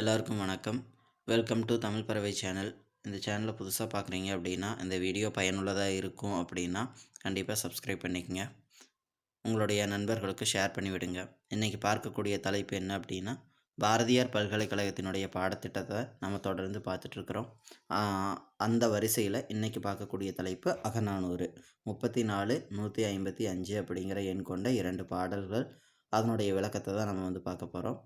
எல்லாருக்கும் வணக்கம். Welcome to Tamil பறவை சேனல் இந்த சேனலை புதுசாக பார்க்குறீங்க அப்படின்னா இந்த வீடியோ பயனுள்ளதாக இருக்கும் அப்படின்னா கண்டிப்பாக சப்ஸ்கிரைப் பண்ணிக்கங்க. உங்களுடைய நண்பர்களுக்கு ஷேர் பண்ணி விடுங்க. இன்றைக்கி பார்க்கக்கூடிய தலைப்பு என்ன அப்படின்னா பாரதியார் பல்கலைக்கழகத்தினுடைய பாடத்திட்டத்தை நம்ம தொடர்ந்து பார்த்துட்ருக்குறோம் அந்த வரிசையில் இன்றைக்கி பார்க்கக்கூடிய தலைப்பு அகநானூறு. முப்பத்தி நாலு நூற்றி ஐம்பத்தி அஞ்சு அப்படிங்கிற எண் கொண்ட இரண்டு பாடல்கள் அதனுடைய விளக்கத்தை தான் நம்ம வந்து பார்க்க போகிறோம்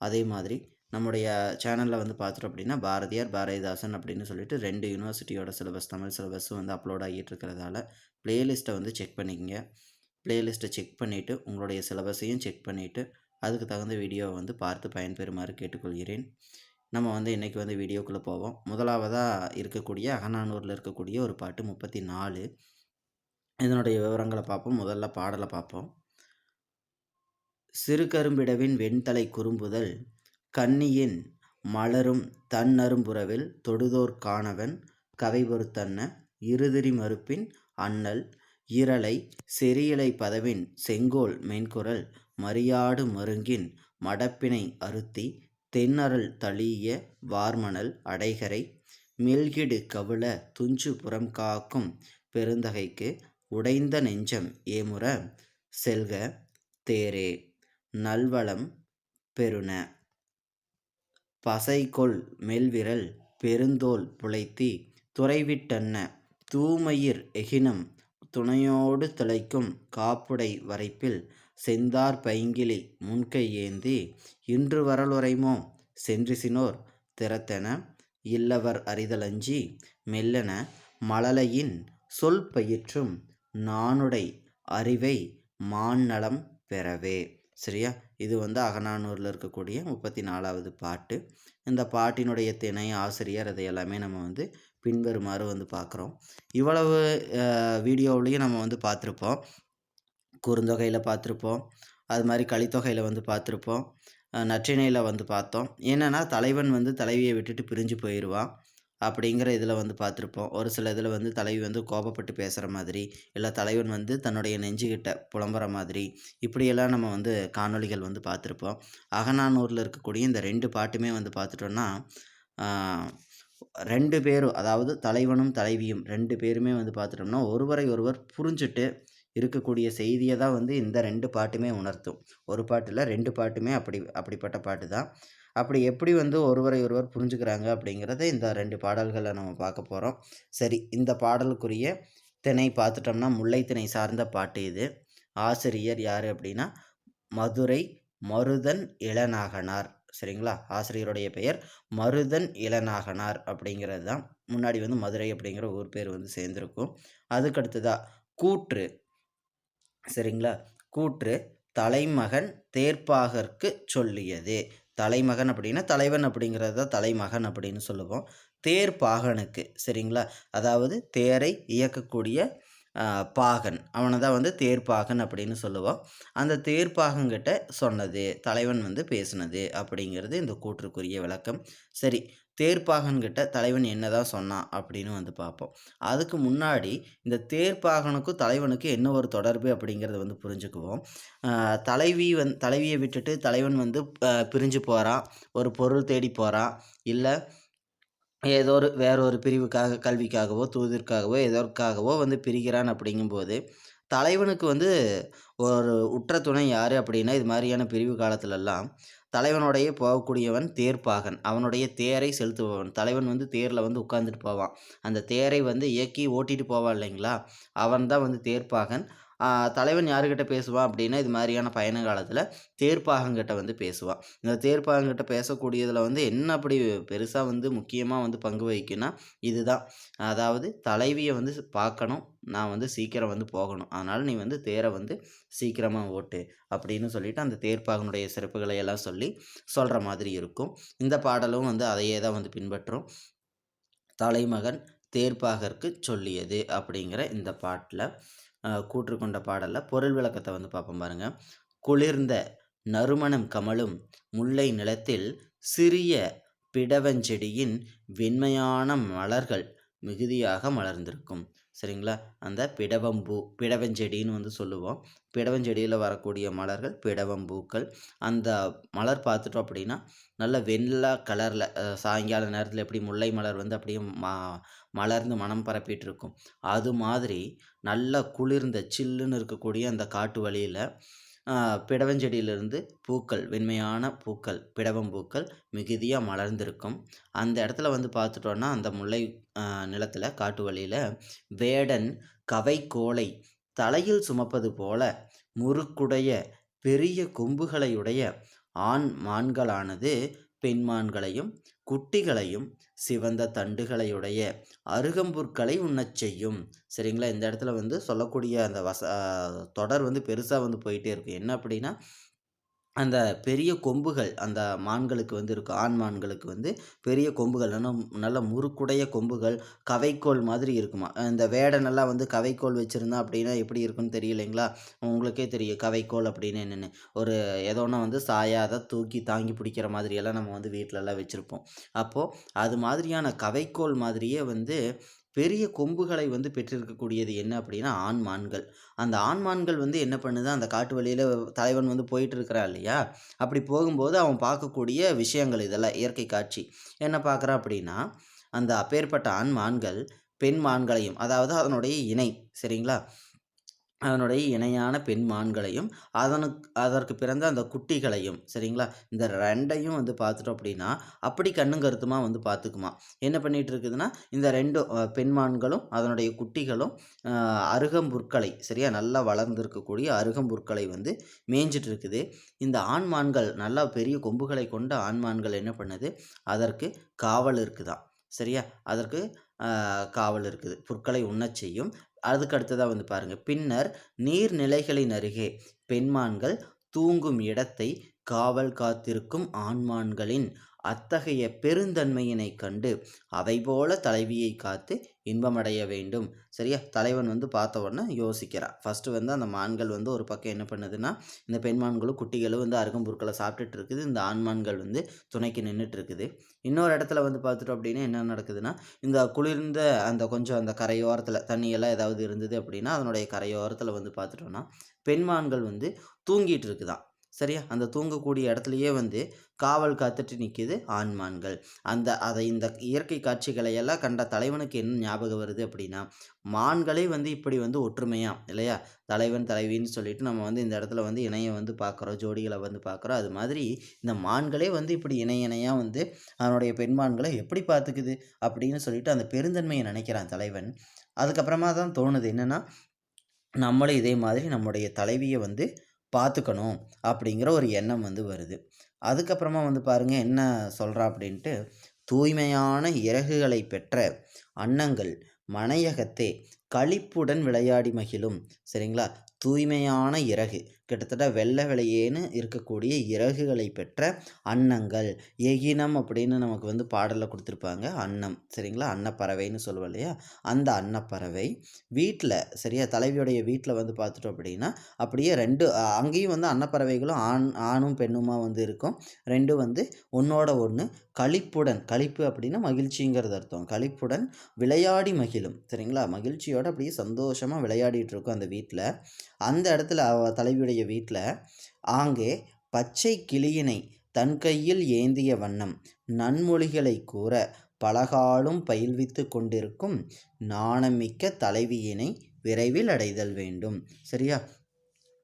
அதே மாதிரி நம்முடைய சேனலில் வந்து பார்த்துட்டோம் அப்படின்னா பாரதியார் பாரதிதாசன் அப்படின்னு சொல்லிட்டு ரெண்டு யூனிவர்சிட்டியோட சிலபஸ் தமிழ் சிலபஸும் வந்து அப்லோட் ஆகிட்டு இருக்கிறதால ப்ளேலிஸ்ட்டை வந்து செக் பண்ணிக்கங்க. ப்ளேலிஸ்ட்டை செக் பண்ணிவிட்டு உங்களுடைய சிலபஸையும் செக் பண்ணிவிட்டு அதுக்கு தகுந்த வீடியோவை வந்து பார்த்து பயன்பெறுமாறு கேட்டுக்கொள்கிறேன். நம்ம வந்து இன்றைக்கி வந்து வீடியோக்குள்ளே போவோம். முதலாவதாக இருக்கக்கூடிய அகநானூரில் இருக்கக்கூடிய ஒரு பாட்டு முப்பத்தி நாலு இதனுடைய விவரங்களை பார்ப்போம். முதல்ல பாடலை பார்ப்போம். சிறு கரும்பிடவின் வெண்தலை குறும்புதல். கன்னியின் மலரும் தன்னரும்புறவில் தொடுதோர் காணவன் கவை பொறுத்தன்ன இருதிரி மறுப்பின் அண்ணல் இரலை செரியலை பதவின் செங்கோல் மென்குரல் மரியாடு மருங்கின் மடப்பினை அருத்தி தென்னரல் தழிய வார்மணல் அடைகரை மெல்கிடு கவுள துஞ்சு புறம் காக்கும் பெருந்தகைக்கு உடைந்த நெஞ்சம் ஏமுற செல்க தேரே நல்வளம் பெருன. பசைகொள் மெல்விரல் பெருந்தோல் புலைத்தி துறைவிட்டன்ன? தூமயிர் எகினம் துணையோடு திளைக்கும் காப்புடை வரைப்பில் செந்தார் பைங்கிலி முன்கை ஏந்தி இன்று வரலுரைமோ சென்றிசினோர் திறத்தென இல்லவர் அறிதலஞ்சி மெல்லென மழலையின் சொல் பயிற்றும் நானுடை அறிவை மாநலம் பெறவே. சரியா? இது வந்து அகநானூரில் இருக்கக்கூடிய முப்பத்தி நாலாவது பாட்டு. இந்த பாட்டினுடைய திணை ஆசிரியர் அதை எல்லாமே நம்ம வந்து பின்வருமாறு வந்து பார்க்குறோம் இவ்வளவு வீடியோவிலையும் நம்ம வந்து பார்த்துருப்போம் குறுந்தொகையில் பார்த்துருப்போம் அது மாதிரி கலித்தொகையில் வந்து பார்த்துருப்போம் நற்றிணையில் வந்து பார்த்தோம். என்னென்னா தலைவன் வந்து தலைவியை விட்டுட்டு பிரிஞ்சு போயிடுவான் அப்படிங்கிற இதில் வந்து பார்த்துருப்போம். ஒரு சில இதில் வந்து தலைவி வந்து கோபப்பட்டு பேசுகிற மாதிரி இல்லை தலைவன் வந்து தன்னுடைய நெஞ்சுக்கிட்ட புலம்புற மாதிரி இப்படியெல்லாம் நம்ம வந்து காணொலிகள் வந்து பார்த்துருப்போம். அகநானூரில் இருக்கக்கூடிய இந்த ரெண்டு பாட்டுமே வந்து பார்த்துட்டோன்னா ரெண்டு பேரும் அதாவது தலைவனும் தலைவியும் ரெண்டு பேருமே வந்து பார்த்துட்டோம்னா ஒருவரை ஒருவர் புரிஞ்சுட்டு இருக்கக்கூடிய செய்தியை தான் வந்து இந்த ரெண்டு பாட்டுமே உணர்த்தும். ஒரு பாட்டில் ரெண்டு பாட்டுமே அப்படி அப்படிப்பட்ட பாட்டு தான். அப்படி எப்படி வந்து ஒருவரை ஒருவர் புரிஞ்சுக்கிறாங்க அப்படிங்கிறத இந்த ரெண்டு பாடல்களை நம்ம பார்க்க போகிறோம் சரி இந்த பாடலுக்குரிய திணை பார்த்துட்டோம்னா முல்லை திணை சார்ந்த பாட்டு இது. ஆசிரியர் யார் அப்படின்னா மதுரை மருதன் இளநாகனார். சரிங்களா? ஆசிரியருடைய பெயர் மருதன் இளநாகனார் அப்படிங்கிறது தான். முன்னாடி வந்து மதுரை அப்படிங்கிற ஊர் பேர் வந்து சேர்ந்துருக்கும். அதுக்கடுத்ததாக கூற்று. சரிங்களா? கூற்று தலைமகன் தேர்ப்பாகற்கு சொல்லியது. தலைமகன் அப்படின்னா தலைவன் அப்படிங்கிறது தான் தலைமகன் அப்படின்னு சொல்லுவோம். தேர் பாகனுக்கு சரிங்களா? அதாவது தேரை இயக்கக்கூடிய பாகன். அவனை தான் வந்து தேர்ப்பாகன் அப்படின்னு சொல்லுவோம். அந்த தேர்ப்பாகங்கிட்ட சொன்னது தலைவன் வந்து பேசினது அப்படிங்கிறது இந்த கூற்றுக்குரிய விளக்கம். சரி தேர்ப்பாகன்கிட்ட தலைவன் என்னதான் சொன்னான் அப்படின்னு வந்து பார்ப்போம். அதுக்கு முன்னாடி இந்த தேர்ப்பாகனுக்கும் தலைவனுக்கும் என்ன ஒரு தொடர்பு அப்படிங்கிறத வந்து புரிஞ்சுக்குவோம். தலைவி வந் தலைவியை விட்டுட்டு தலைவன் வந்து பிரிஞ்சு போகிறான் ஒரு பொருள் தேடி போகிறான் இல்லை ஏதோ ஒரு வேற ஒரு பிரிவுக்காக கல்விக்காகவோ தூதிற்காகவோ எதற்காகவோ வந்து பிரிகிறான் அப்படிங்கும்போது தலைவனுக்கு வந்து ஒரு உற்ற துணை யார் அப்படின்னா இது மாதிரியான பிரிவு காலத்திலெல்லாம் தலைவனுடைய போகக்கூடியவன் தேர்ப்பாகன். அவனுடைய தேரை செலுத்துபவன். தலைவன் வந்து தேரில் வந்து உட்காந்துட்டு போவான். அந்த தேரை வந்து இயக்கி ஓட்டிட்டு போவான் இல்லைங்களா? அவன் தான் வந்து தேர்ப்பாகன். தலைவன் யாருக்கிட்ட பேசுவான் அப்படின்னா இது மாதிரியான பயண காலத்தில் தேர்ப்பாகங்கிட்ட வந்து பேசுவான் இந்த தேர்ப்பாகங்கிட்ட பேசக்கூடியதில் வந்து என்ன அப்படி பெருசாக வந்து முக்கியமாக வந்து பங்கு வகிக்குன்னா இதுதான். அதாவது தலைவியை வந்து பார்க்கணும். நான் வந்து சீக்கிரம் வந்து போகணும். அதனால் நீ வந்து தேரை வந்து சீக்கிரமாக ஓட்டு அப்படின்னு சொல்லிட்டு அந்த தேர்ப்பாகனுடைய சிறப்புகளை எல்லாம் சொல்லி சொல்கிற மாதிரி இருக்கும். இந்த பாடலும் வந்து அதையே தான் வந்து பின்பற்றும். தலைமகன் தேர்ப்பாகற்கு சொல்லியது அப்படிங்கிற இந்த பாட்டில். கூற்று கொண்ட பாடலில் பொருள் விளக்கத்தை வந்து பார்ப்போம் பாருங்கள் குளிர்ந்த நறுமணம் கமலும் முல்லை நிலத்தில் சிறிய பிடவஞ்செடியின் வெண்மையான மலர்கள் மிகுதியாக மலர்ந்திருக்கும். சரிங்களா? அந்த பிடவம்பூ பிடவஞ்செடின்னு வந்து சொல்லுவோம். பிடவஞ்செடியில் வரக்கூடிய மலர்கள் பிடவம்பூக்கள். அந்த மலர் பார்த்துட்டோம் அப்படின்னா நல்ல வெள்ளை கலரில் சாயங்கால நேரத்தில் எப்படி முல்லை மலர் வந்து அப்படியே மா மலர்ந்து மனம் பரப்பிட்டு இருக்கும் அது மாதிரி நல்லா குளிர்ந்த சில்லுன்னு இருக்கக்கூடிய அந்த காட்டு வழியில் பிடவஞ்செடியிலிருந்து பூக்கள் வெண்மையான பூக்கள் பிடவம்பூக்கள் மிகுதியாக மலர்ந்திருக்கும். அந்த இடத்துல வந்து பார்த்துட்டோன்னா அந்த முல்லை நிலத்தில் காட்டு வழியில் வேடன் கவை கோலை தலையில் சுமப்பது போல முறுக்குடைய பெரிய கொம்புகளையுடைய ஆண் மான்களானது பெண் மான்களையும் குட்டிகளையும் சிவந்த தண்டுகளையுடைய அருகம்புற்களை உண்ணச் செய்யும். சரிங்களா? இந்த இடத்துல வந்து சொல்லக்கூடிய அந்த வச தொடர் வந்து பெருசாக வந்து போயிட்டே இருக்கும் என்ன அப்படின்னா அந்த பெரிய கொம்புகள் அந்த மான்களுக்கு வந்து இருக்கும். ஆண் மான்களுக்கு வந்து பெரிய கொம்புகள் நல்லா நல்ல முறுக்குடைய கொம்புகள் கவைக்கோல் மாதிரி இருக்குமா? இந்த வேடனெல்லாம் வந்து கவைக்கோல் வச்சுருந்தா அப்படின்னா எப்படி இருக்குன்னு தெரியலைங்களா? உங்களுக்கே தெரியும். கவைக்கோல் அப்படின்னு என்னென்னு. ஒரு ஏதோன்னா வந்து சாயாத தூக்கி தாங்கி பிடிக்கிற மாதிரியெல்லாம் நம்ம வந்து வீட்டிலலாம் வச்சுருப்போம். அப்போது அது மாதிரியான கவைக்கோல் மாதிரியே வந்து பெரிய கொம்புகளை வந்து பெற்றிருக்கக்கூடியது என்ன அப்படின்னா ஆண் மான்கள் அந்த ஆண் மான்கள் வந்து என்ன பண்ணுது? அந்த காட்டு வழியில் தலைவன் வந்து போயிட்டு இருக்கிறான் இல்லையா? அப்படி போகும்போது அவன் பார்க்கக்கூடிய விஷயங்கள் இதெல்லாம் இயற்கை காட்சி. என்ன பார்க்குறான் அப்படின்னா அந்த அப்பேற்பட்ட ஆண் மான்கள் பெண் மான்களையும் அதாவது அதனுடைய இணை சரிங்களா? அதனுடைய இணையான பெண் மான்களையும் அதனுக்கு அதற்கு பிறந்த அந்த குட்டிகளையும் சரிங்களா? இந்த ரெண்டையும் வந்து பார்த்துட்டோம் அப்படின்னா அப்படி கண்ணும் கருத்துமா வந்து பார்த்துக்குமா. என்ன பண்ணிகிட்டு இருக்குதுன்னா இந்த ரெண்டு பெண் மான்களும் அதனுடைய குட்டிகளும் அருகம்புற்களை சரியா? நல்லா வளர்ந்துருக்கக்கூடிய அருகம்புற்களை வந்து மேய்ஞ்சிட்டு இருக்குது. இந்த ஆண்மான்கள் நல்லா பெரிய கொம்புகளை கொண்ட ஆண்மான்கள் என்ன பண்ணுது? அதற்கு காவல் இருக்குதான் சரியா? அதற்கு காவல் இருக்குது. புற்களை உண்ணச் செய்யும் அதுக்கு அடுத்ததாக வந்து பாருங்கள் பின்னர் நீர்நிலைகளின் அருகே பெண்மான்கள் தூங்கும் இடத்தை காவல் காத்திருக்கும் ஆண்மான்களின் அத்தகைய பெருந்தன்மையினை கண்டு அதை போல தலைவியை காத்து இன்பமடைய வேண்டும். சரியா? தலைவன் வந்து பார்த்த உடனே யோசிக்கிறான் ஃபஸ்ட்டு வந்து அந்த மான்கள் வந்து ஒரு பக்கம் என்ன பண்ணுதுன்னா இந்த பெண்மான்களும் குட்டிகளும் வந்து அருகம்புற்களை சாப்பிட்டுட்டு இருக்குது. இந்த ஆண்மான்கள் வந்து துணைக்கு நின்றுட்டு இருக்குது இன்னொரு இடத்துல வந்து பார்த்துட்டோம் அப்படின்னா என்ன நடக்குதுன்னா இந்த குளிர்ந்த அந்த கொஞ்சம் அந்த கரையோரத்தில் தண்ணியெல்லாம் ஏதாவது இருந்தது அப்படின்னா அதனுடைய கரையோரத்தில் வந்து பார்த்துட்டோன்னா பெண்மான்கள் வந்து தூங்கிட்டு இருக்குதான் சரியா? அந்த தூங்கக்கூடிய இடத்துலையே வந்து காவல் காத்துட்டு நிற்கிது ஆண்மான்கள் அந்த அதை இந்த இயற்கை காட்சிகளை எல்லாம் கண்ட தலைவனுக்கு என்ன ஞாபகம் வருது அப்படின்னா மான்களே வந்து இப்படி வந்து ஒற்றுமையாக இல்லையா? தலைவன் தலைவின்னு சொல்லிட்டு நம்ம வந்து இந்த இடத்துல வந்து இணைய வந்து பார்க்குறோம் ஜோடிகளை வந்து பார்க்குறோம். அது மாதிரி இந்த மான்களே வந்து இப்படி இணை இணையாக வந்து அவனுடைய பெண்மான்களை எப்படி பார்த்துக்குது அப்படின்னு சொல்லிட்டு அந்த பெருந்தன்மையை நினைக்கிறான் தலைவன். அதுக்கப்புறமா தான் தோணுது என்னென்னா நம்மளும் இதே மாதிரி நம்முடைய தலைவியை வந்து பார்த்துக்கணும் அப்படிங்கிற ஒரு எண்ணம் வந்து வருது. அதுக்கப்புறமா வந்து பாருங்கள் என்ன சொல்கிறா அப்படின்ட்டு தூய்மையான இறகுகளை பெற்ற அன்னங்கள் மனையகத்தே களிப்புடன் விளையாடி மகிழும். சரிங்களா? தூய்மையான இறகு. கிட்டத்தட்ட வெள்ளை விளையேன்னு இருக்கக்கூடிய இறகுகளை பெற்ற அன்னங்கள். எகினம் அப்படின்னு நமக்கு வந்து பாடலில் கொடுத்துருப்பாங்க. அன்னம். சரிங்களா? அன்னப்பறவைன்னு சொல்லுவோம் இல்லையா? அந்த அன்னப்பறவை வீட்டில் சரியா? தலைவியுடைய வீட்டில் வந்து பார்த்துட்டோம் அப்படின்னா அப்படியே ரெண்டு அங்கேயும் வந்து அன்னப்பறவைகளும் ஆண் ஆணும் பெண்ணுமா வந்து இருக்கும். ரெண்டும் வந்து ஒன்றோட ஒன்று களிப்புடன் களிப்பு அப்படின்னா மகிழ்ச்சிங்கிறது அர்த்தம். களிப்புடன் விளையாடி மகிழும். சரிங்களா? மகிழ்ச்சியோடு அப்படியே சந்தோஷமாக விளையாடிட்டு இருக்கும் அந்த வீட்டில் அந்த இடத்துல அவ தன்னுடைய வீட்டில் ஆங்கே பச்சை கிளியினை தன் கையில் ஏந்திய வண்ணம் நன்மொழிகளை கூற பலகாலும் பயில்வித்து கொண்டிருக்கும் நாணமிக்க தலைவியினை விரைவில் அடைதல் வேண்டும். சரியா?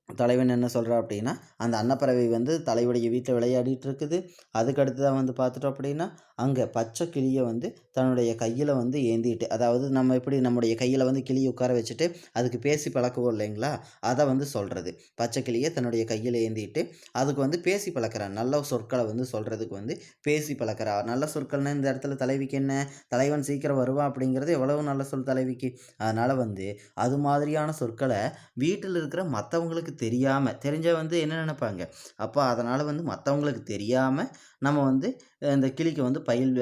தலைவன் என்ன சொல்கிறா அப்படின்னா அந்த அன்னப்பறவை வந்து தலைவுடைய வீட்டில் விளையாடிட்டு இருக்குது. அதுக்கடுத்து தான் வந்து பார்த்துட்டோம் அப்படின்னா அங்கே பச்சை கிளியை வந்து தன்னுடைய கையில் வந்து ஏந்திட்டு அதாவது நம்ம எப்படி நம்முடைய கையில் வந்து கிளியை உட்கார வச்சுட்டு அதுக்கு பேசி பழக்குவோம் இல்லைங்களா? அதை வந்து சொல்கிறது பச்சை கிளியை தன்னுடைய கையில் ஏந்திட்டு அதுக்கு வந்து பேசி பழக்கிறான் நல்ல சொற்களை வந்து சொல்கிறதுக்கு வந்து பேசி பழக்கிறா. நல்ல சொற்கள்னா இந்த இடத்துல தலைவிக்கு என்ன? தலைவன் சீக்கிரம் வருவான் அப்படிங்கிறது எவ்வளவு நல்ல சொல் தலைவிக்கு? அதனால் வந்து அது மாதிரியான சொற்களை வீட்டில் இருக்கிற மற்றவங்களுக்கு தெரியாமல் தெரிஞ்ச வந்து என்ன நினைப்பாங்க? அப்போ அதனால் வந்து மற்றவங்களுக்கு தெரியாமல் நம்ம வந்து இந்த கிளிக்கு வந்து பயில்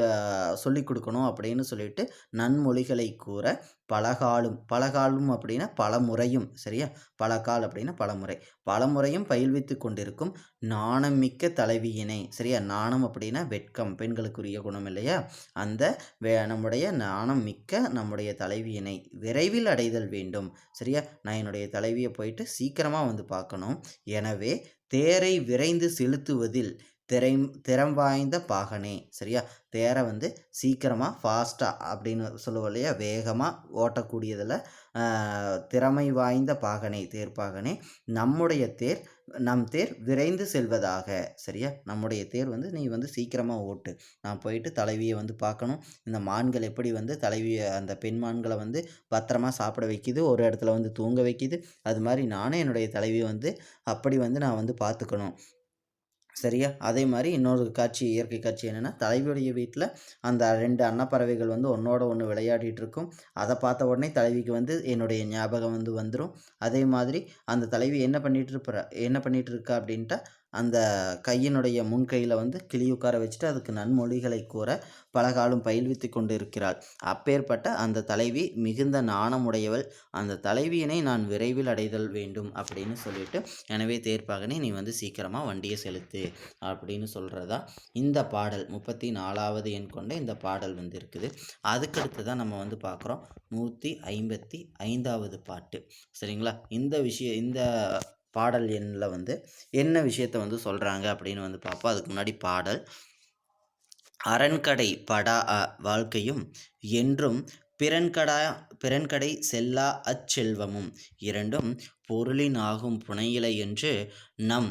சொல்லிக் கொடுக்கணும் அப்படின்னு சொல்லிட்டு நன்மொழிகளை கூற பலகாலும் பலகாலும் அப்படின்னா பலமுறையும் சரியா? பலகால் அப்படின்னா பலமுறை. பலமுறையும் பயில்வித்து கொண்டிருக்கும் நாணம் மிக்க தலைவியினை சரியா? நாணம் அப்படின்னா வெட்கம் பெண்களுக்குரிய குணம் இல்லையா? அந்த வே நம்முடைய நாணம் மிக்க நம்முடைய தலைவியினை விரைவில் அடைதல் வேண்டும் சரியா? நான் என்னுடைய தலைவியை போயிட்டு சீக்கிரமாக வந்து பார்க்கணும். எனவே தேரை விரைந்து செலுத்துவதில் திரை திறம் வாய்ந்த பாகனே சரியா? தேரை வந்து சீக்கிரமாக ஃபாஸ்ட்டாக அப்படின்னு சொல்லுவோம் இல்லையா? வேகமாக ஓட்டக்கூடியதில் திறமை வாய்ந்த பாகனை தேர் பாகனே நம்முடைய தேர் நம் தேர் விரைந்து செல்வதாக சரியா? நம்முடைய தேர் வந்து நீ வந்து சீக்கிரமாக ஓட்டு. நான் போயிட்டு தலைவியை வந்து பார்க்கணும். இந்த மான்கள் எப்படி வந்து தலைவியை அந்த பெண் மான்களை வந்து பத்திரமா சாப்பிட வைக்கிது? ஒரு இடத்துல வந்து தூங்க வைக்கிது? அது மாதிரி நானே என்னுடைய தலைவியை வந்து அப்படி வந்து நான் வந்து பார்த்துக்கணும். சரியா? அதே மாதிரி இன்னொரு காட்சி இயற்கை காட்சி என்னென்னா தலைவியுடைய வீட்டில் அந்த ரெண்டு அன்னப்பறவைகள் வந்து ஒன்றோட ஒன்று விளையாடிட்டு இருக்கும் அதை பார்த்த உடனே தலைவிக்கு வந்து என்னுடைய ஞாபகம் வந்து வந்துடும் அதே மாதிரி அந்த தலைவி என்ன பண்ணிகிட்டு இருப்ப என்ன பண்ணிகிட்டு இருக்கா அப்படின்ட்டா அந்த கையினுடைய முன்கையில் வந்து கிளி உட்கார வச்சுட்டு அதுக்கு நன்மொழிகளை கூற பலகாலும் பயில்வித்து கொண்டு இருக்கிறாள் அப்பேற்பட்ட அந்த தலைவி மிகுந்த நாணமுடையவள். அந்த தலைவியினை நான் விரைவில் அடைதல் வேண்டும் அப்படின்னு சொல்லிட்டு எனவே தேர்ப்பாகனே நீ வந்து சீக்கிரமாக வண்டியை செலுத்து அப்படின்னு சொல்கிறதா இந்த பாடல். முப்பத்தி நாலாவது எண் கொண்ட இந்த பாடல் வந்து இருக்குது அதுக்கடுத்து தான் நம்ம வந்து பார்க்குறோம் நூற்றி ஐம்பத்தி ஐந்தாவது பாட்டு. சரிங்களா? இந்த விஷயம் இந்த பாடல் எண்ணில் வந்து என்ன விஷயத்த வந்து சொல்கிறாங்க அப்படின்னு வந்து பார்ப்போம் அதுக்கு முன்னாடி பாடல். அரண்கடை படா வாழ்க்கையும் என்றும் பிறன்கடா பிறன்கடை செல்லா அச்செல்வமும் இரண்டும் பொருளின் ஆகும் புனையிலை என்று நம்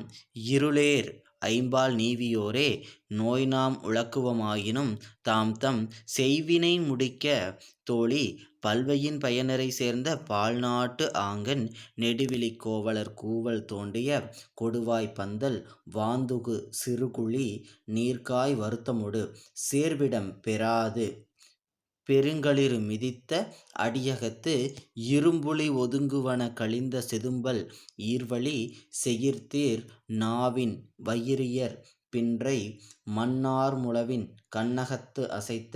இருளேர் ஐம்பால் நீவியோரே நோய் நாம் உழக்குவமாயினும் தாம் தம் செய்வினை முடிக்க தோழி பல்வையின் பயனரை சேர்ந்த பால்நாட்டு ஆங்கன் நெடுவிழி கோவலர் கூவல் தோண்டிய கொடுவாய் பந்தல் வாந்துகு சிறுகுழி நீர்க்காய் வருத்தமுடு சேர்விடம் பெறாது பெருங்களிறு மிதித்த அடியகத்து இரும்புலி ஒதுங்குவன கழிந்த செதும்பல் ஈர்வழி செயிர்த்தீர் நாவின் வயிரியர் பின்றை மன்னார் முழவின் கண்ணகத்து அசைத்த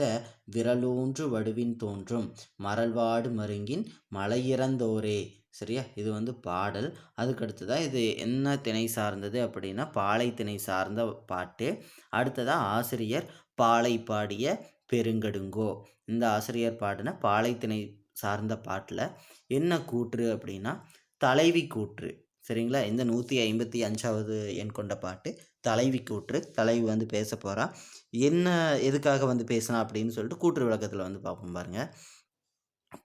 விரலூன்று வடுவின் தோன்றும். மரல்வாடு மருங்கின் மலையிறந்தோரே. சரியா? இது வந்து பாடல். அதுக்கடுத்ததாக இது என்ன திணை சார்ந்தது அப்படின்னா பாலை திணை சார்ந்த பாட்டு. அடுத்ததாக ஆசிரியர் பாலை பாடிய பெருங்கடுங்கோ. இந்த ஆசிரியர் பாடின பாலை சார்ந்த பாட்டில் என்ன கூற்று அப்படின்னா தலைவி கூற்று. சரிங்களா? இந்த நூற்றி ஐம்பத்தி அஞ்சாவது எண் கொண்ட பாட்டு தலைவி கூற்று. தலைவி வந்து பேச போகிறா என்ன எதுக்காக வந்து பேசினா அப்படின்னு சொல்லிட்டு கூற்று விளக்கத்தில் வந்து பார்ப்போம் பாருங்கள்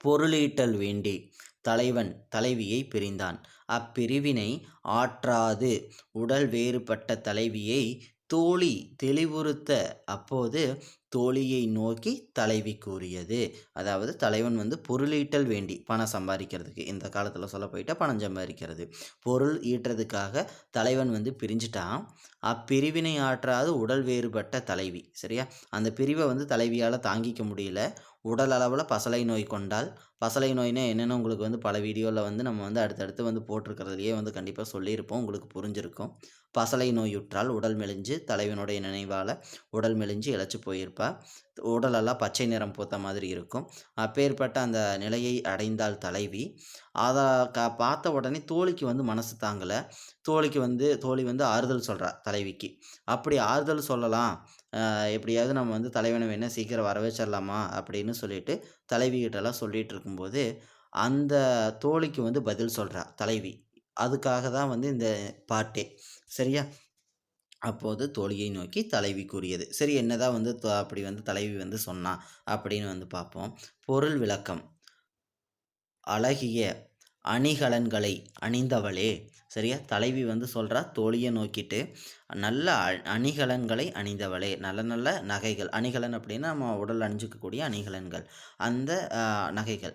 பொருளீட்டல் வேண்டி தலைவன் தலைவியை பிரிந்தான். அப்பிரிவினை ஆற்றாது. உடல் வேறுபட்ட தலைவியை தோழி தெளிவுறுத்த அப்போது தோழியை நோக்கி தலைவி கூறியது. அதாவது தலைவன் வந்து பொருள் ஈட்டல் வேண்டி பணம் சம்பாதிக்கிறதுக்கு இந்த காலத்தில் சொல்ல போயிட்டால் பணம் சம்பாதிக்கிறது. பொருள் ஈட்டுறதுக்காக தலைவன் வந்து பிரிஞ்சுட்டான். அப்பிரிவினை ஆற்றாது உடல் வேறுபட்ட தலைவி. சரியா? அந்த பிரிவை வந்து தலைவியால் தாங்கிக்க முடியல. உடல் அளவில் பசலை நோய் கொண்டால் பசலை நோய்னா என்னென்னு உங்களுக்கு வந்து பல வீடியோவில் வந்து நம்ம வந்து அடுத்தடுத்து வந்து போட்டிருக்கிறதுலையே வந்து கண்டிப்பாக சொல்லியிருப்போம். உங்களுக்கு புரிஞ்சிருக்கும். பசலை நோயுற்றால் உடல் மெலிஞ்சு தலைவனுடைய நினைவால் உடல் மெலிஞ்சு இழைச்சி போயிருப்பா. உடலெல்லாம் பச்சை நிறம் பூத்த மாதிரி இருக்கும். அப்பேற்பட்ட அந்த நிலையை அடைந்தால் தலைவி. அதை க பார்த்த உடனே தோழிக்கு வந்து மனசு தாங்கலை. தோழிக்கு வந்து தோழி வந்து ஆறுதல் சொல்கிறா தலைவிக்கு. அப்படி ஆறுதல் சொல்லலாம். எப்படியாவது நம்ம வந்து தலைவனை வேணால் சீக்கிரம் வர வச்சிடலாமா அப்படின்னு சொல்லிட்டு தலைவிகிட்டலாம் சொல்லிகிட்டு இருக்கும்போது அந்த தோழிக்கு வந்து பதில் சொல்கிறா தலைவி. அதுக்காக தான் வந்து இந்த பாட்டே. சரியா? அப்போது தோழியை நோக்கி தலைவி கூறியது. சரி என்னதான் வந்து அப்படி வந்து தலைவி வந்து சொன்னா அப்படின்னு வந்து பார்ப்போம். பொருள் விளக்கம். அழகிய அணிகலன்களை அணிந்தவளே சரியா? தலைவி வந்து சொல்கிறா தோழியை நோக்கிட்டு நல்ல அணிகலன்களை அணிந்தவளே நல்ல நல்ல நகைகள். அணிகலன் அப்படின்னா நம்ம உடல் அணிஞ்சிக்கக்கூடிய அணிகலன்கள். அந்த நகைகள்.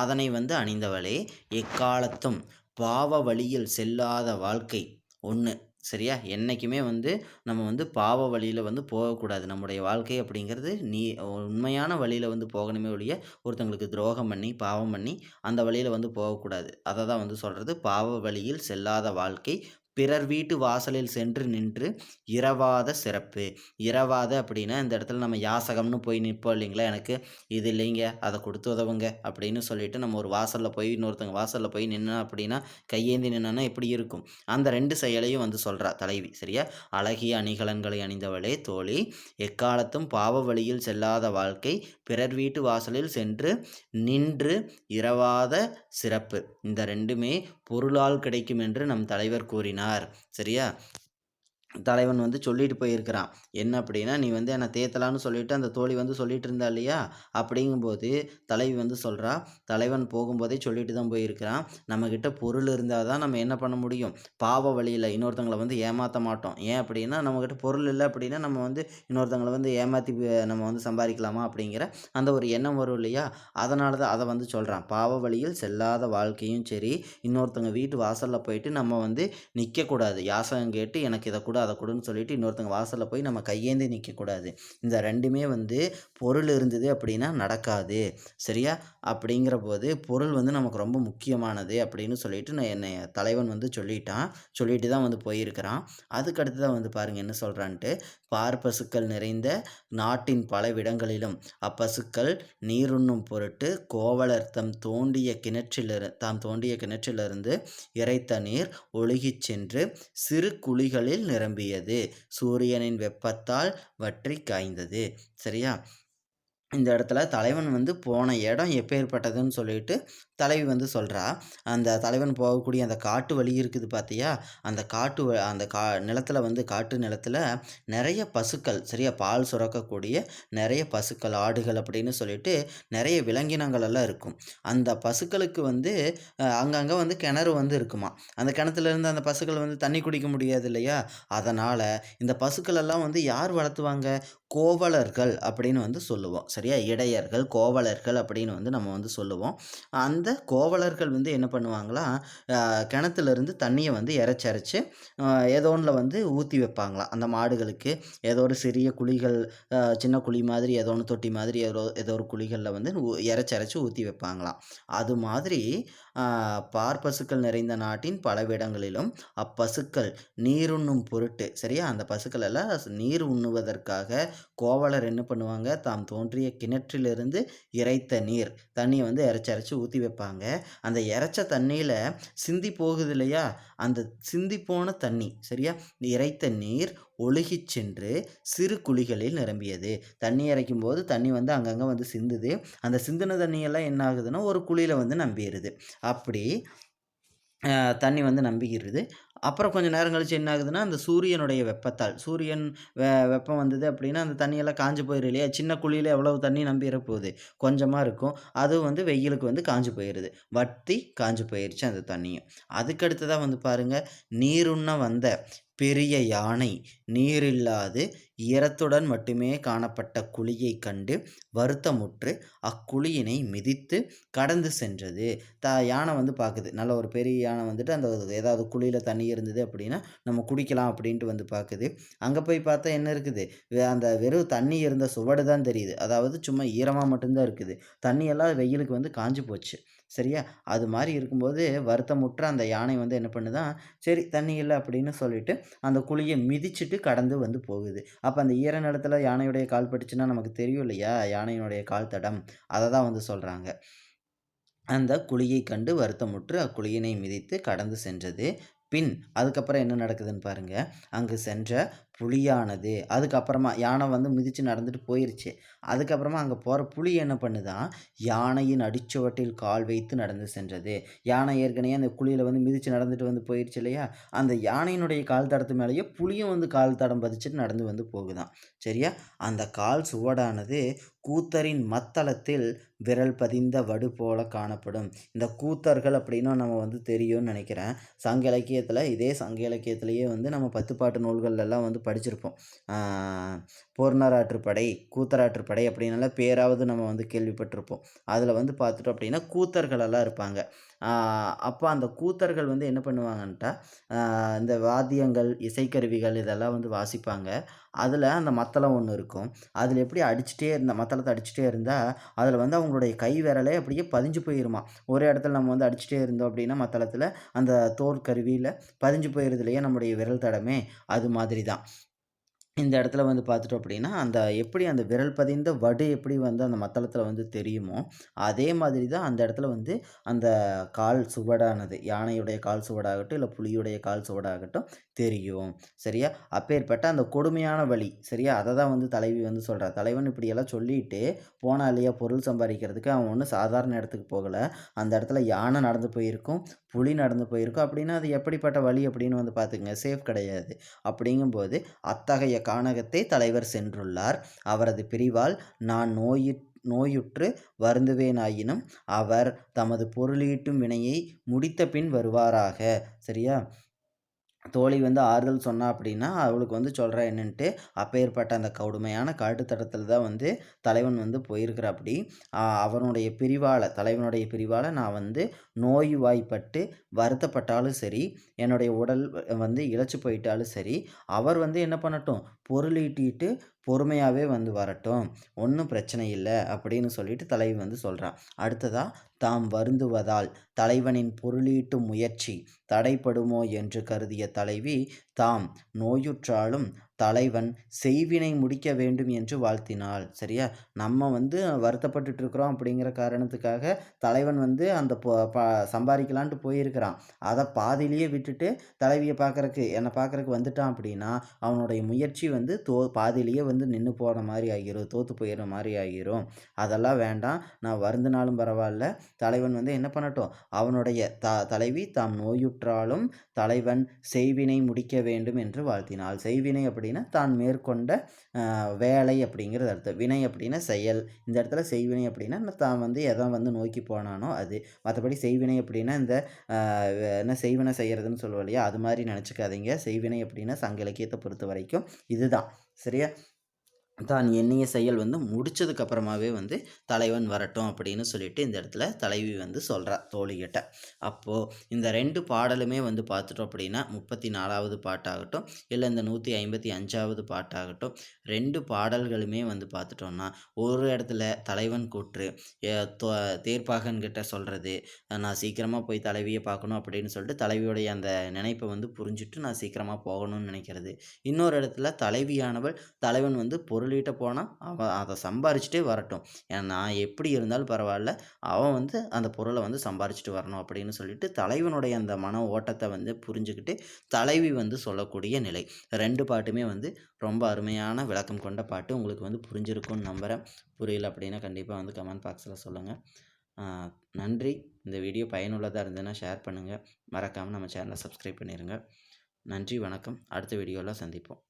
அதனை வந்து அணிந்தவளே எக்காலத்தும் பாவ வழியில் செல்லாத வாழ்க்கை ஒன்று சரியா? என்றைக்குமே வந்து நம்ம வந்து பாவ வழியில் வந்து போகக்கூடாது. நம்முடைய வாழ்க்கை அப்படிங்கிறது நீ உண்மையான வழியில் வந்து போகணுமே ஒழிய ஒருத்தங்களுக்கு துரோகம் பண்ணி பாவம் பண்ணி அந்த வழியில் வந்து போகக்கூடாது. அதை தான் வந்து சொல்கிறது பாவ வழியில் செல்லாத வாழ்க்கை பிறர் வீட்டு வாசலில் சென்று நின்று இரவாத சிறப்பு. இரவாத அப்படின்னா இந்த இடத்துல நம்ம யாசகம்னு போய் நிற்போம் இல்லைங்களா? எனக்கு இது இல்லைங்க அதை கொடுத்து உதவுங்க அப்படின்னு சொல்லிட்டு நம்ம ஒரு வாசலில் போய் இன்னொருத்தங்க வாசலில் போய் நின்னா அப்படின்னா கையேந்தி நின்னா எப்படி இருக்கும்? அந்த ரெண்டு செயலையும் வந்து சொல்கிறா தலைவி சரியா? அழகிய அணிகலன்களை அணிந்தவளே தோழி எக்காலத்தும் பாவ வழியில் செல்லாத வாழ்க்கை பிறர் வீட்டு வாசலில் சென்று நின்று இரவாத சிறப்பு. இந்த ரெண்டுமே பொருளால் கிடைக்கும் என்று நம் தலைவர் கூறினார். சரியா? தலைவன் வந்து சொல்லிட்டு போயிருக்கிறான். என்ன அப்படின்னா நீ வந்து என்னை தேத்தலான்னு சொல்லிட்டு அந்த தோழி வந்து சொல்லிட்டு இருந்தா இல்லையா? அப்படிங்கும்போது தலைவி வந்து சொல்கிறா தலைவன் போகும்போதே சொல்லிட்டு தான் போயிருக்கிறான். நம்மக்கிட்ட பொருள் இருந்தால் தான் நம்ம என்ன பண்ண முடியும்? பாவ வழியில் இன்னொருத்தங்களை வந்து ஏமாற்ற மாட்டோம். ஏன் அப்படின்னா நம்மக்கிட்ட பொருள் இல்லை அப்படின்னா நம்ம வந்து இன்னொருத்தங்களை வந்து ஏமாற்றி நம்ம வந்து சம்பாதிக்கலாமா அப்படிங்கிற அந்த ஒரு எண்ணம் வரும் இல்லையா? அதனால தான் அதை வந்து சொல்கிறான் பாவ வழியில் செல்லாத வாழ்க்கையும் சரி இன்னொருத்தங்க வீட்டு வாசலில் போயிட்டு நம்ம வந்து நிற்கக்கூடாது யாசகம் கேட்டு எனக்கு இதை கூட அதை கொடுன்னு சொல்லிட்டு இன்னொருத்தங்க வாசலில் போய் நம்ம கையேந்தி நிற்கக்கூடாது இந்த ரெண்டுமே வந்து பொருள் இருந்தது அப்படின்னா நடக்காது. சரியா? அப்படிங்கிற போது பொருள் வந்து நமக்கு ரொம்ப முக்கியமானது அப்படின்னு சொல்லிட்டு நான் என்னை தலைவன் வந்து சொல்லிட்டான். சொல்லிட்டு தான் வந்து போயிருக்கிறான். அதுக்கடுத்து தான் வந்து பாருங்கள் என்ன சொல்கிறான்ட்டு பார்ப்பசுக்கள் நிறைந்த நாட்டின் பல விடங்களிலும் அப்பசுக்கள் நீருண்ணும் பொருட்டு கோவலர் தம் தோண்டிய கிணற்றிலிரு தாம் தோண்டிய கிணற்றிலிருந்து இறைத்த நீர் ஒழுகிச் சென்று சிறு குழிகளில் நிரம்பியது. சூரியனின் வெப்பத்தால் வற்றி காய்ந்தது. சரியா? இந்த இடத்துல தலைவன் வந்து போன இடம் எப்பேற்பட்டதுன்னு சொல்லிட்டு தலைவி வந்து சொல்கிறா அந்த தலைவன் போகக்கூடிய அந்த காட்டு வழி இருக்குது பார்த்தியா அந்த காட்டு அந்த கா நிலத்தில் வந்து காட்டு நிலத்தில் நிறைய பசுக்கள் சரியா? பால் சுரக்கக்கூடிய நிறைய பசுக்கள் ஆடுகள் அப்படின்னு சொல்லிட்டு நிறைய விலங்கினங்கள் எல்லாம் இருக்கும். அந்த பசுக்களுக்கு வந்து அங்கங்கே வந்து கிணறு வந்து இருக்குமா? அந்த கிணத்துலேருந்து அந்த பசுக்கள் வந்து தண்ணி குடிக்க முடியாது இல்லையா? அதனால் இந்த பசுக்கள் எல்லாம் வந்து யார் வளர்த்துவாங்க? கோவலர்கள் அப்படின்னு வந்து சொல்லுவோம். சரியா? இடையர்கள் கோவலர்கள் அப்படின்னு வந்து நம்ம வந்து சொல்லுவோம். அந்த கோவலர்கள் வந்து என்ன பண்ணுவாங்களாம் கிணத்துலேருந்து தண்ணியை வந்து இறச்சரைச்சி ஏதோ ஒன்றில் வந்து ஊற்றி வைப்பாங்களாம் அந்த மாடுகளுக்கு. ஏதோ ஒரு சிறிய குழிகள் சின்ன குழி மாதிரி ஏதோ ஒன்று தொட்டி மாதிரி ஏதோ ஏதோ ஒரு குழிகளில் வந்து இறச்சரைச்சி ஊற்றி வைப்பாங்களாம் அது மாதிரி பார்ப்பசுக்கள் நிறைந்த நாட்டின் பலவிடங்களிலும் அப்பசுக்கள் நீருண்ணும் பொருட்டு சரியா? அந்த பசுக்கள் எல்லாம் நீர் உண்ணுவதற்காக கோவலர் என்ன பண்ணுவாங்க தாம் தோன்றிய கிணற்றிலிருந்து இறைத்த நீர் தண்ணியை வந்து இறைச்சி ஊற்றி வைப்பாங்க அந்த இறைச்ச தண்ணியில் சிந்தி போகுது இல்லையா? அந்த சிந்தி போன தண்ணி சரியா? இறைத்த நீர் ஒழுகி சென்று சிறு குழிகளில் நிரம்பியது. தண்ணி இறைக்கும் போது தண்ணி வந்து அங்கங்கே வந்து சிந்துது. அந்த சிந்தின தண்ணியெல்லாம் என்ன ஆகுதுன்னா ஒரு குழியில் வந்து நம்பிடுது அப்படி தண்ணி வந்து நம்பிக்கிறது அப்புறம் கொஞ்சம் நேரம் கழிச்சு என்ன ஆகுதுன்னா அந்த சூரியனுடைய வெப்பத்தால் சூரியன் வெ வெப்பம் வந்தது அப்படின்னா அந்த தண்ணியெல்லாம் காஞ்சு போயிடும் இல்லையா? சின்ன குழியில் எவ்வளவு தண்ணி நம்பி போகுது கொஞ்சமாக இருக்கும். அதுவும் வந்து வெயிலுக்கு வந்து காஞ்சு போயிடுது வட்டி காஞ்சு போயிடுச்சு அந்த தண்ணியும். அதுக்கடுத்ததாக வந்து பாருங்கள் நீருண்ண வந்த பெரிய யானை நீரில்லாது ஈரத்துடன் மட்டுமே காணப்பட்ட குழியைக் கண்டு வருத்தமுற்று அக்குழியினை மிதித்து கடந்து சென்றது. த யானை வந்து பார்க்குது நல்ல ஒரு பெரிய யானை வந்துட்டு அந்த ஏதாவது குழியில் தண்ணி இருந்தது அப்படின்னா நம்ம குடிக்கலாம் அப்படின்ட்டு வந்து பார்க்குது அங்கே போய் பார்த்தா என்ன இருக்குது? அந்த வெறும் தண்ணி இருந்த சுவடு தான் தெரியுது. அதாவது சும்மா ஈரமாக மட்டும்தான் இருக்குது. தண்ணியெல்லாம் வெயிலுக்கு வந்து காஞ்சி போச்சு. சரியா? அது மாதிரி இருக்கும்போது வருத்தமுற்ற அந்த யானை வந்து என்ன பண்ணுதான் சரி தண்ணி இல்லை அப்படின்னு சொல்லிட்டு அந்த குழியை மிதிச்சுட்டு கடந்து வந்து போகுது. அப்போ அந்த ஈர நிலத்தில் யானையுடைய கால் பட்டுச்சுன்னா நமக்கு தெரியும் இல்லையா? யானையினுடைய கால் தடம். அதை தான் வந்து சொல்கிறாங்க அந்த குழியை கண்டு வருத்தமுற்று அக்குழியினை மிதித்து கடந்து சென்றது. பின் அதுக்கப்புறம் என்ன நடக்குதுன்னு பாருங்கள் அங்கு சென்ற புலியானது. அதுக்கப்புறமா யானை வந்து மிதித்து நடந்துட்டு போயிருச்சு. அதுக்கப்புறமா அங்கே போகிற புலி என்ன பண்ணுதான் யானையின் அடிச்சுவட்டில் கால் வைத்து நடந்து சென்றது. யானை ஏற்கனவே அந்த குழியில் வந்து மிதித்து நடந்துட்டு வந்து போயிடுச்சு இல்லையா? அந்த யானையினுடைய கால் தடத்து மேலேயே புளியும் வந்து கால் தடம் பதிச்சுட்டு நடந்து வந்து போகுதான். சரியா? அந்த கால் சுவடானது கூத்தரின் மத்தளத்தில் விரல் பதிந்த வடு போல காணப்படும். இந்த கூத்தர்கள் அப்படின்னும் நம்ம வந்து தெரியும்னு நினைக்கிறேன். சங்க இலக்கியத்தில் இதே சங்க இலக்கியத்திலேயே வந்து நம்ம பத்துப்பாட்டு நூல்கள்லாம் வந்து படிச்சிருப்போம். பொருணராற்றுப்படை கூத்தராற்றுப்படை அப்படின்னால பேராவது நம்ம வந்து கேள்விப்பட்டிருப்போம். அதில் வந்து பார்த்துட்டோம் அப்படின்னா கூத்தர்களெல்லாம் இருப்பாங்க. அப்போ அந்த கூத்தர்கள் வந்து என்ன பண்ணுவாங்கன்ட்டா இந்த வாத்தியங்கள் இசைக்கருவிகள் இதெல்லாம் வந்து வாசிப்பாங்க. அதில் அந்த மத்தளம் ஒன்று இருக்கும். அதில் எப்படி அடிச்சுட்டே இருந்தால் மத்தளத்தை அடிச்சுட்டே இருந்தால் அதில் வந்து அவங்களுடைய கை விரலே அப்படியே பதிஞ்சு போயிருமா. ஒரே இடத்துல நம்ம வந்து அடிச்சுட்டே இருந்தோம் அப்படின்னா மத்தளத்தில் அந்த தோல் கருவியில் பதிஞ்சு போயிருது இல்லையா நம்முடைய விரல் தடமே. அது மாதிரி தான் இந்த இடத்துல வந்து பார்த்துட்டோம் அப்படின்னா, அந்த எப்படி அந்த விரல் பதிந்த வடு எப்படி வந்து அந்த மத்தளத்தில் வந்து தெரியுமோ, அதே மாதிரி தான் அந்த இடத்துல வந்து அந்த கால் சுவடானது, யானையுடைய கால் சுவடாகட்டும், இல்லை புலியுடைய கால் சுவடாகட்டும் தெரியும். சரியா? அப்பேற்பட்ட அந்த கொடுமையான வழி. சரியா? அதை தான் வந்து தலைவி வந்து சொல்றா. தலைவன் இப்படியெல்லாம் சொல்லிட்டு போனா இல்லையா பொருள் சம்பாதிக்கிறதுக்கு. அவன் ஒன்றும் சாதாரண இடத்துக்கு போகல. அந்த இடத்துல யானை நடந்து போயிருக்கும், புலி நடந்து போயிருக்கும். அப்படின்னா அது எப்படிப்பட்ட வழி அப்படின்னு வந்து பார்த்துக்கங்க. சேஃப் கிடையாது. அப்படிங்கும்போது அத்தகைய கானகத்தை தலைவர் சென்றுள்ளார். அவரது பிரிவால் நான் நோயிற் நோயுற்று வருந்துவேனாயினும் அவர் தமது பொருளீட்டும் வினையை முடித்த பின் வருவாராக. சரியா? தோழி வந்து ஆறுதல் சொன்னா அப்படின்னா, அவளுக்கு வந்து சொல்கிறா என்னன்ட்டு, அப்பேற்பட்ட அந்த கடுமையான காட்டுத்தடத்தில் தான் வந்து தலைவன் வந்து போயிருக்கிறாப்படி. அ அவனுடைய பிரிவால் தலைவனுடைய பிரிவால் நான் வந்து நோய்வாய்ப்பட்டு வருத்தப்பட்டாலும் சரி, என்னுடைய உடல் வந்து இழைச்சி போயிட்டாலும் சரி, அவர் வந்து என்ன பண்ணட்டும், பொருளீட்டிட்டு பொறுமையாகவே வந்து வரட்டும். ஒன்றும் பிரச்சனை இல்லை அப்படின்னு சொல்லிட்டு தலைவி வந்து சொல்கிறான் அடுத்ததாக தாம் வருந்துவதால் தலைவனின் பொருளீட்டும் முயற்சி தடைப்படுமோ என்று கருதிய தலைவி, தாம் நோயுற்றாலும் தலைவன் செய்வினை முடிக்க வேண்டும் என்று வாழ்த்தினாள். சரியா? நம்ம வந்து வருத்தப்பட்டுட்டு இருக்கிறோம் அப்படிங்கிற காரணத்துக்காக தலைவன் வந்து அந்த சம்பாதிக்கலான்ட்டு ப போயிருக்கிறான். அதை பாதியிலேயே விட்டுட்டு தலைவியை பார்க்கறக்கு என்னை பார்க்கறக்கு வந்துட்டான் அப்படின்னா, அவனுடைய முயற்சி வந்து தோ பாதியிலேயே வந்து நின்று போகிற மாதிரி ஆகிரும். தோத்து போயிடுற மாதிரி ஆகிரும். அதெல்லாம் வேண்டாம். நான் வருந்தினாலும் பரவாயில்ல தலைவன் வந்து என்ன பண்ணட்டும், அவனுடைய த தலைவி தாம் நோயுற்றாலும் தலைவன் செய்வினை முடிக்க வேண்டும் என்று வாழ்த்தினாள். செய்வினை அப்படி அப்படின்னா, தான் மேற்கொண்ட வேலை அப்படிங்கிறது அர்த்தம். வினை அப்படின்னா செயல். இந்த இடத்துல செய்வினை அப்படின்னா, தான் வந்து எதை வந்து நோக்கி போனானோ அது. மற்றபடி செய்வினை அப்படின்னா, இந்த என்ன செய்வினை செய்கிறதுன்னு சொல்லுவோம் இல்லையா? அது மாதிரி நினச்சிக்காதீங்க செய்வினை அப்படின்னா சங்க பொறுத்த வரைக்கும் இதுதான். சரியா? தான் எண்ணிய செயல் வந்து முடித்ததுக்கு அப்புறமாவே வந்து தலைவன் வரட்டும் அப்படின்னு சொல்லிட்டு இந்த இடத்துல தலைவி வந்து சொல்கிறா தோழிகிட்ட. அப்போது இந்த ரெண்டு பாடலுமே வந்து பார்த்துட்டோம் அப்படின்னா, 34வது பாட்டாகட்டும், இல்லை இந்த 155வது பாட்டாகட்டும், ரெண்டு பாடல்களுமே வந்து பார்த்துட்டோம்னா, ஒரு இடத்துல தலைவன் கூற்று தேர்ப்பாகன்கிட்ட சொல்கிறது தேர்ப்பாகன் நான் சீக்கிரமாக போய் தலைவியை பார்க்கணும் அப்படின்னு சொல்லிட்டு தலைவியுடைய அந்த நினைப்பை வந்து புரிஞ்சுட்டு நான் சீக்கிரமாக போகணும்னு நினைக்கிறது. இன்னொரு இடத்துல தலைவியானவள் தலைவன் வந்து பொருள் பொருள்கிட்ட போனால் அவன் அதை சம்பாரிச்சுட்டே வரட்டும். நான் எப்படி இருந்தாலும் பரவாயில்ல அவன் வந்து அந்த பொருளை வந்து சம்பாரிச்சுட்டு வரணும் அப்படின்னு சொல்லிட்டு தலைவனுடைய அந்த மன ஓட்டத்தை வந்து புரிஞ்சுக்கிட்டு தலைவி வந்து சொல்லக்கூடிய நிலை. ரெண்டு பாட்டுமே வந்து ரொம்ப அருமையான விளக்கம் கொண்ட பாட்டு. உங்களுக்கு வந்து புரிஞ்சிருக்கும்னு நம்புறேன். புரியல அப்படின்னா கண்டிப்பாக வந்து கமெண்ட் பாக்ஸில் சொல்லுங்கள் நன்றி. இந்த வீடியோ பயனுள்ளதாக இருந்ததுன்னா ஷேர் பண்ணுங்கள் மறக்காமல் நம்ம சேனலை சப்ஸ்கிரைப் பண்ணிடுங்க நன்றி, வணக்கம். அடுத்த வீடியோவில் சந்திப்போம்.